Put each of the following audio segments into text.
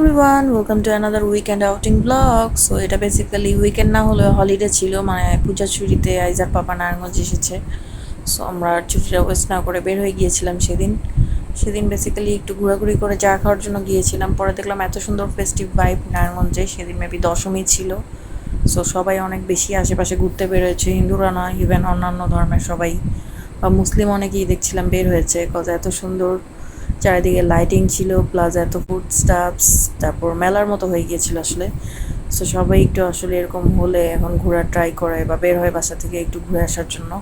Everyone welcome to another weekend outing blog so এটা basically weekend না হলেও holiday ছিল মানে পূজা ছুটিতে আইজার পাপা নারায়ণগঞ্জ এসেছে। সো আমরা ছুটিটা ওয়েস্ট না করে বের হয়ে গিয়েছিলাম সেদিন। সেদিন বেসিক্যালি একটু ঘোরাঘুরি করে চা খাওয়ার জন্য গিয়েছিলাম। পরে দেখলাম এত সুন্দর ফেস্টিভ ভাইব নারায়ণগঞ্জে, সেদিন মেবি দশমী ছিল। সো সবাই অনেক বেশি আশেপাশে ঘুরতে বের হয়েছে হিন্দুরা না ইভেন অন্যান্য ধর্মের সবাই বা মুসলিম অনেকেই দেখছিলাম বের হয়েছে কজ এত সুন্দর চারিদিকে লাইটিং ছিল প্লাস এত ফুড স্টাফস তারপর মেলার মতো হয়ে গিয়েছিল আসলে। সো সবাই একটু আসলে এরকম হলে এখন ঘোরার ট্রাই করে বা বের হয় বাসা থেকে একটু ঘুরে আসার জন্য।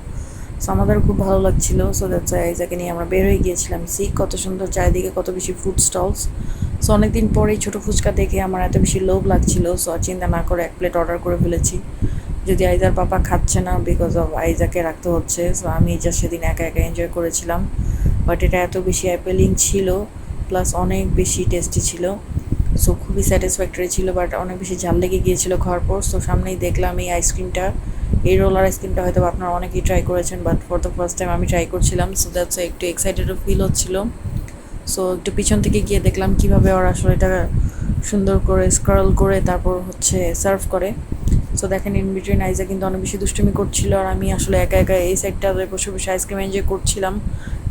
সো আমাদের খুব ভালো লাগছিল। সো দ্যাটস আইজাকে নিয়ে আমরা বের হয়ে গিয়েছিলাম। সি কত সুন্দর চারিদিকে, কত বেশি ফুড স্টলস সো অনেকদিন পরেই ছোটো ফুচকা দেখে আমার এত বেশি লোভ লাগছিল। সো চিন্তা না করে এক প্লেট অর্ডার করে ফেলেছি। যদি আইজার পাপা খাচ্ছে না বিকজ অফ আইজাকে রাখতে হচ্ছে। সো আমি যা সেদিন একা একা এনজয় করেছিলাম। বাট এটা এত বেশি অ্যাপেলিং ছিল প্লাস অনেক বেশি টেস্টি ছিল। সো খুবই স্যাটিসফ্যাক্টরি ছিল বাট অনেক বেশি ঝাল লেগে গিয়েছিল খাওয়ার পর। সো সামনেই দেখলাম এই আইসক্রিমটা এই রোলার আইসক্রিমটা হয়তো আপনারা অনেকেই ট্রাই করেছেন but for the first time আমি ট্রাই করছিলাম। সো দ্যাটস একটু এক্সাইটেডও ফিল হচ্ছিল। সো একটু পিছন থেকে গিয়ে দেখলাম কীভাবে ওরা আসলে এটা সুন্দর করে স্ক্রল করে তারপর হচ্ছে সার্ভ করে। সো দেখেন ইন বিটুইন আইজা কিন্তু অনেক বেশি দুষ্টুমি করছিল আর আমি আসলে একা একা এই সাইডটাতে বসে বসে আইসক্রিম এনজয় করছিলাম।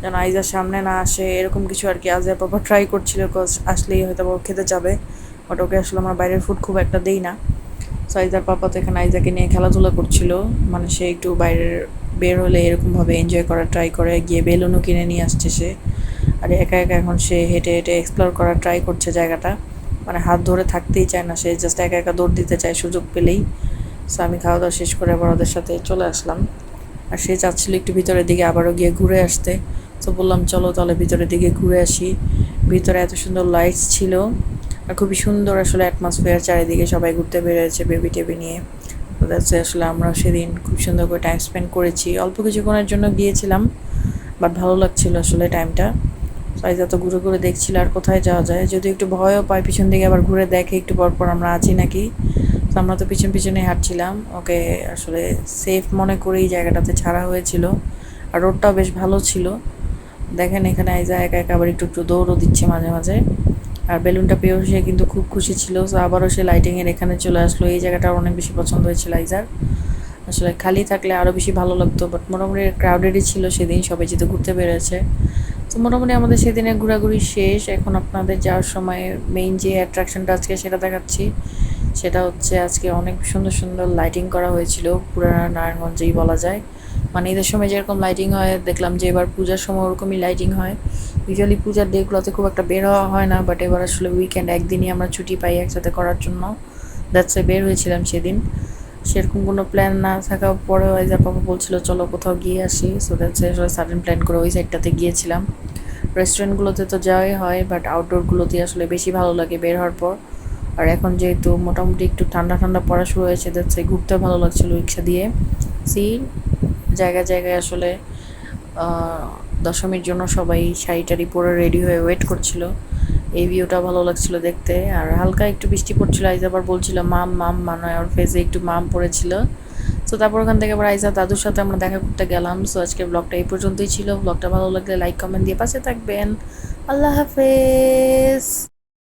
যেন আইজার সামনে না আসে, এরকম কিছু আর কি আজের পাপা ট্রাই করছিল কজ আসলেই হয়তো ও খেতে যাবে। বাট ওকে আসলে আমার বাইরের ফুড খুব একটা দেই না। সো আইজার পাপা তো এখানে আইজাকে নিয়ে খেলাধুলা করছিল। মানে সে একটু বাইরের বের হলে এরকমভাবে এনজয় করার ট্রাই করে। গিয়ে বেলুনও কিনে নিয়ে আসছে সে। আর একা একা এখন সে হেঁটে হেঁটে এক্সপ্লোর করার ট্রাই করছে জায়গাটা। মানে হাত ধরে থাকতেই চায় না, সে জাস্ট একা একা দৌড় দিতে চায় সুযোগ পেলেই। সো আমি খাওয়া দাওয়া শেষ করে আবার ওদের সাথে চলে আসলাম। আর সে চাচ্ছিল একটু ভিতরের দিকে, আবারও গিয়ে ঘুরে আসতে। তো বললাম, চলো তাহলে ভিতরের দিকে ঘুরে আসি। ভিতরে এত সুন্দর লাইটস ছিল। আর খুবই সুন্দর আসলে অ্যাটমসফিয়ার চারিদিকে সবাই ঘুরতে বেরিয়েছে বেবি টেবি নিয়ে। আসলে আমরা সেদিন খুব সুন্দর করে টাইম স্পেন্ড করেছি। অল্প কিছুক্ষণের জন্য গিয়েছিলাম বাট ভালো লাগছিল আসলে টাইমটা সাইজা তো ঘুরে ঘুরে দেখছিল আর কোথায় যাওয়া যায়? যদি একটু ভয়ও পায়, পিছন দিকে আবার ঘুরে দেখে একটু পর পর আমরা আছি নাকি? তো আমরা তো পিছন পিছনে হাঁটছিলাম। ওকে আসলে সেফ মনে করেই জায়গাটাতে ছাড়া হয়েছিল। আর রোডটাও বেশ ভালো ছিল। দেখেন এখানে আইজা একা একা আবার একটু একটু দৌড়ও দিচ্ছে মাঝে মাঝে। আর বেলুনটা পেয়েও সে কিন্তু খুব খুশি ছিল। তো আবারও সে লাইটিংয়ের এখানে চলে আসলো। এই জায়গাটা অনেক বেশি পছন্দ হয়েছিল আইজার। আসলে খালি থাকলে আরও বেশি ভালো লাগতো বাট মোটামুটি ক্রাউডেডই ছিল সেদিন। সবাই যেহেতু ঘুরতে বেরোচ্ছে তো মোটামুটি আমাদের সেদিনের ঘোরাঘুরি শেষ। এখন আপনাদের যাওয়ার সময় মেইন যে অ্যাট্রাকশনটা আজকে সেটা দেখাচ্ছি। সেটা হচ্ছে আজকে অনেক সুন্দর সুন্দর লাইটিং করা হয়েছিল, পুরানা নারায়ণগঞ্জেই বলা যায়। মানে ঈদের সময় যেরকম লাইটিং হয়, দেখলাম যে এবার পূজার সময় ওরকমই লাইটিং হয়। ইউজুয়ালি পূজার ডেগুলোতে খুব একটা বের হওয়া হয় না বাট এবার আসলে উইকেন্ড একদিনই আমরা ছুটি পাই একসাথে করার জন্য। দ্যাটসে বের হয়েছিলাম সেদিন। সেরকম কোনো প্ল্যান না থাকা পরেও যা পাপা বলছিল, চলো কোথাও গিয়ে আসি। সো দ্যাটসে আসলে সাডেন প্ল্যান করে ওই সাইডটাতে গিয়েছিলাম। রেস্টুরেন্টগুলোতে তো যাওয়াই হয় বাট আউটডোরগুলোতে আসলে বেশি ভালো লাগে বের হওয়ার পর। আর এখন যেহেতু মোটামুটি একটু ঠান্ডা ঠান্ডা পড়া শুরু হয়েছে যাচ্ছে ঘুরতে ভালো লাগছিল রিক্সা দিয়ে। সি জায়গায় জায়গায় আসলে দশমীর জন্য সবাই শাড়ি টাড়ি পরে রেডি হয়ে ওয়েট করছিল। এই ভিউটা ভালো লাগছিল দেখতে। আর হালকা একটু বৃষ্টি পড়ছিল, আইজ আবার বলছিল, মাম মাম মানে ওর ফেসে একটু মাম পড়েছিল। সো তারপর ওখান থেকে আবার আইজা দাদুর সাথে আমরা দেখা করতে গেলাম। সো আজকে ব্লগটা এই পর্যন্তই ছিল। ব্লগটা ভালো লাগলে লাইক কমেন্ট দিয়ে পাশে থাকবেন। আল্লাহ হাফেজ।